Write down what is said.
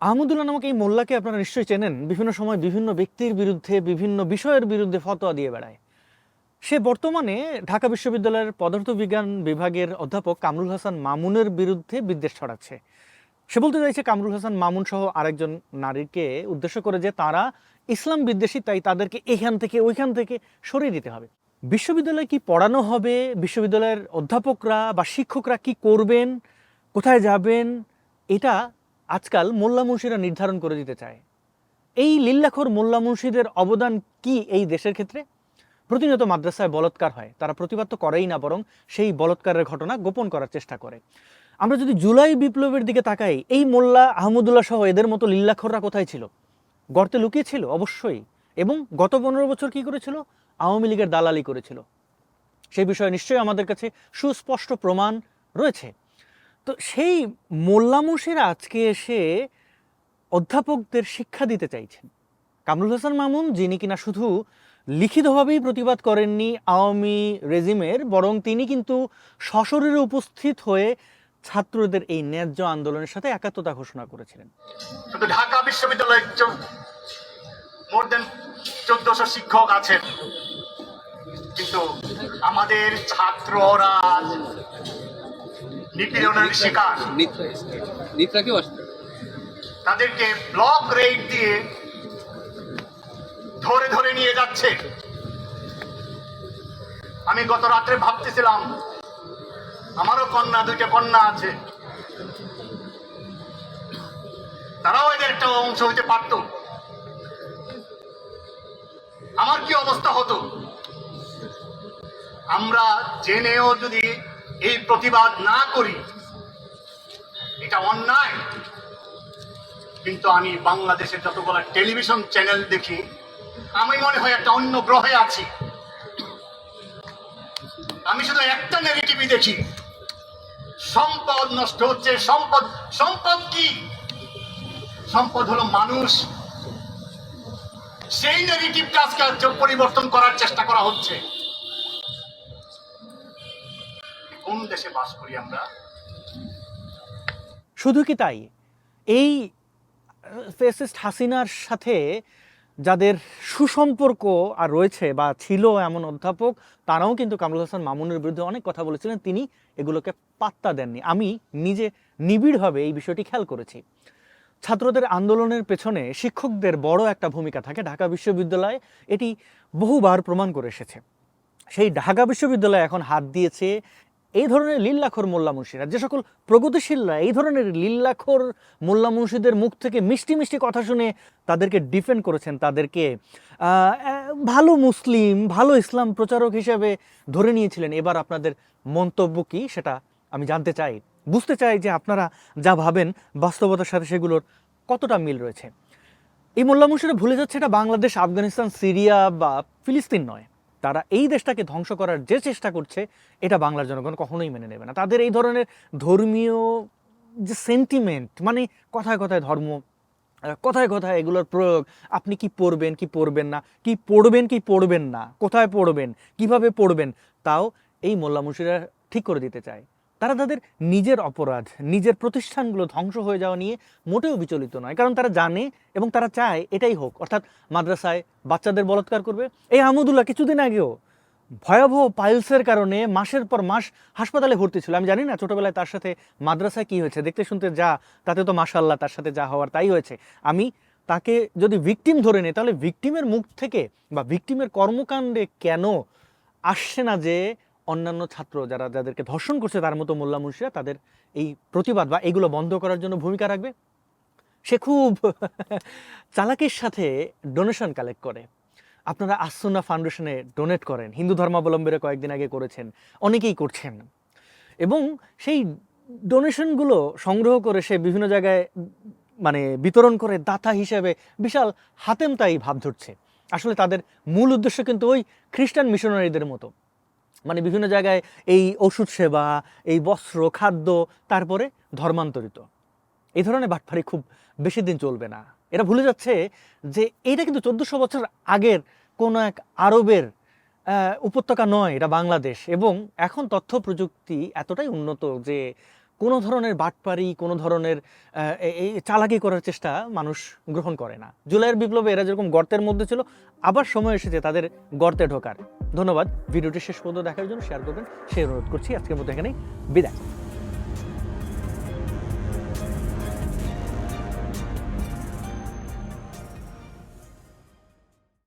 আহমদুল্লাহ নামক এই মোল্লাকে আপনারা নিশ্চয়ই চেনেন। বিভিন্ন সময় বিভিন্ন ব্যক্তির বিরুদ্ধে, বিভিন্ন বিষয়ের বিরুদ্ধে ফতোয়া দিয়ে বেড়ায়। সে বর্তমানে ঢাকা বিশ্ববিদ্যালয়ের পদার্থবিজ্ঞান বিভাগের অধ্যাপক কামরুল হাসান মামুনের বিরুদ্ধে বিদ্বেষ ছড়াচ্ছে। সে বলতে চাইছে, কামরুল হাসান মামুন সহ আরেকজন নারীকে উদ্দেশ্য করে যে তারা ইসলাম বিদ্বেষী, তাই তাদেরকে এখান থেকে, ওইখান থেকে সরিয়ে দিতে হবে। বিশ্ববিদ্যালয়ে কি পড়ানো হবে? বিশ্ববিদ্যালয়ের অধ্যাপকরা বা শিক্ষকরা কি করবেন? কোথায় যাবেন? এটা আজকাল মোল্লা মুন্সিরা নির্ধারণ করে দিতে চায়। এই লিল্লাখোর মোল্লা মুন্সিদের অবদান কি এই দেশের ক্ষেত্রে? প্রতিনিয়ত মাদ্রাসায় বলৎকার হয়। তারা প্রতিবাদ তো করেই না, বরং সেই বলৎকারের ঘটনা গোপন করার চেষ্টা করে। আমরা যদি জুলাই বিপ্লবের দিকে তাকাই, এই মোল্লা আহমদুল্লাহ সহ এদের মতো লিল্লাখোররা কোথায় ছিল? গর্তে লুকিয়েছিল অবশ্যই। এবং গত পনেরো বছর কি করেছিল? আওয়ামী লীগের দালালি করেছিল। সেই বিষয়ে নিশ্চয়ই আমাদের কাছে সুস্পষ্ট প্রমাণ রয়েছে। তো সেই মোল্লা মুর্শিরা আজকে এসে অধ্যাপকদের শিক্ষা দিতে চাইছেন। কামরুল হাসান মামুন, যিনি কিনা শুধু লিখিতভাবেই প্রতিবাদ করেননি আওয়ামী রেজিমের, বরং তিনি কিন্তু সশরীরে উপস্থিত হয়ে ছাত্রদের এই ন্যায্য আন্দোলনের সাথে একাত্মতা ঘোষণা করেছিলেন। ঢাকা বিশ্ববিদ্যালয়ে চোদ্দশো শিক্ষক আছেন। কিন্তু আমাদের ছাত্ররা নিপীড়নের শিকার। নিত্রা কেউ তাদেরকে ব্লক রেট দিয়ে ধরে ধরে নিয়ে যাচ্ছে। আমি গত রাত্রে ভাবতেছিলাম আমারও কন্যা দুইটা কন্যা আছে। তারাও এদের একটা অংশ হইতে পারত। আমার কি অবস্থা হতো? আমরা জেনেও যদি এই প্রতিবাদ না করি, এটা অন্যায়। কিন্তু আমি বাংলাদেশের যতগুলো টেলিভিশন চ্যানেল দেখি, আমি মনে হয় একটা অন্য গ্রহে আছি। আমি শুধু একটা নেগেটিভই দেখি। সম্পদ নষ্ট হচ্ছে, সম্পদ সম্পদ কি? সম্পদ হলো মানুষ। সেই নেগেটিভটা আজকে আজ পরিবর্তন করার চেষ্টা করা হচ্ছে। কোন দেশে বাস করি আমরা? শুধু কি তাই? এই ফেসিস্ট হাসিনার সাথে যাদের সুসম্পর্ক আর রয়েছে বা ছিল এমন অধ্যাপক, তারাও কিন্তু কামরুল হাসান মামুনের বিরুদ্ধে অনেক কথা বলেছিলেন। তিনি এগুলোকে পাত্তা দেননি। আমি নিজে নিবিড়ভাবে এই বিষয়টি খেয়াল করেছি। ছাত্রদের আন্দোলনের পেছনে শিক্ষকদের বড় একটা ভূমিকা থাকে ঢাকা বিশ্ববিদ্যালয়। এটি বহুবার প্রমাণ করে এসেছে। সেই ঢাকা বিশ্ববিদ্যালয় এখন হাত দিয়েছে এই ধরনের লিল্লাখোর মোল্লা মুন্সিরা যে সকল প্রগতিশীলরা এই ধরনের লিল্লাখোর মোল্লা মুন্সিদের মুখ থেকে মিষ্টি মিষ্টি কথা শুনে তাদেরকে ডিফেন্ড করেছেন, তাদেরকে ভালো মুসলিম, ভালো ইসলাম প্রচারক হিসেবে ধরে নিয়েছিলেন। এবার আপনাদের মন্তব্য কি সেটা আমি জানতে চাই। বুঝতে চাই যে আপনারা যা ভাবেন, বাস্তবতার সাথে সেগুলোর কতটা মিল রয়েছে। এই মোল্লা মুন্সিরা ভুলে যাচ্ছে এটা বাংলাদেশ, আফগানিস্তান, সিরিয়া বা ফিলিস্তিন নয়। তারা এই দেশটাকে ধ্বংস করার যে চেষ্টা করছে, এটা বাংলার জনগণ কখনোই মেনে নেবে না। তাদের এই ধরনের ধর্মীয় যে সেন্টিমেন্ট মানে কথায় কথায় ধর্ম কথায় কথায় এগুলোর প্রয়োগ, আপনি কি পড়বেন কি পড়বেন না, কি পড়বেন কি পড়বেন না, কোথায় পড়বেন, কীভাবে পড়বেন, তাও এই মোল্লা মুশিরা ঠিক করে দিতে চায়। তারা তাদের নিজের অপরাধ, নিজের প্রতিষ্ঠানগুলো ধ্বংস হয়ে যাওয়া নিয়ে মোটেও বিচলিত নয়। কারণ তারা জানে এবং তারা চায় এটাই হোক। অর্থাৎ মাদ্রাসায় বাচ্চাদের বলৎকার করবে। এই আহমদুল্লাহ কিছুদিন আগেও ভয়াবহ পাইলসের কারণে মাসের পর মাস হাসপাতালে ভর্তি ছিল। আমি জানি না ছোটবেলায় তার সাথে মাদ্রাসায় কি হয়েছে। দেখতে শুনতে যা, তাতে তো মাশাল্লাহ তার সাথে যা হওয়ার তাই হয়েছে। আমি তাকে যদি ভিকটিম ধরে নেই, তাহলে ভিকটিমের মুখ থেকে বা ভিকটিমের কর্মকাণ্ডে কেন আসছে না যে অন্যান্য ছাত্র যারা যাদেরকে ধর্ষণ করছে তার মতো মোল্লা মুন্সিরা তাদের এই প্রতিবাদ বা এগুলো বন্ধ করার জন্য ভূমিকা রাখবে? সে খুব চালাকির সাথে ডোনেশন কালেক্ট করে। আপনারা আসুনা ফাউন্ডেশনে ডোনেট করেন। হিন্দু ধর্মাবলম্বীরা কয়েকদিন আগে করেছেন। অনেকেই করছেন। এবং সেই ডোনেশনগুলো সংগ্রহ করে সে বিভিন্ন জায়গায় মানে বিতরণ করে দাতা হিসেবে বিশাল হাতেম তাই ভাব ধরছে। আসলে তাদের মূল উদ্দেশ্য কিন্তু ওই খ্রিস্টান মিশনারিদের মতো। মানে বিভিন্ন জায়গায় এই ওষুধ সেবা, এই বস্ত্র, খাদ্য, তারপরে ধর্মান্তরিত। এই ধরনের বাটফারি খুব বেশি দিন চলবে না। এরা ভুলে যাচ্ছে যে এইটা কিন্তু চোদ্দশো বছর আগের কোনো এক আরবের উপত্যকা নয়, এটা বাংলাদেশ। এবং এখন তথ্য প্রযুক্তি এতটাই উন্নত যে কোনো ধরনের বাটপারি, কোনো ধরনের এই চালাকি করার চেষ্টা মানুষ গ্রহণ করে না। জুলাইয়ের বিপ্লবে এরা যেরকম গর্তের মধ্যে ছিল, আবার সময় এসেছে তাদের গর্তে ঢোকার। ধন্যবাদ। ভিডিওটি শেষ পর্যন্ত দেখার জন্য শেয়ার করবেন। সেই অনুরোধ করছি। আজকের মতো এখানেই। বিদায়।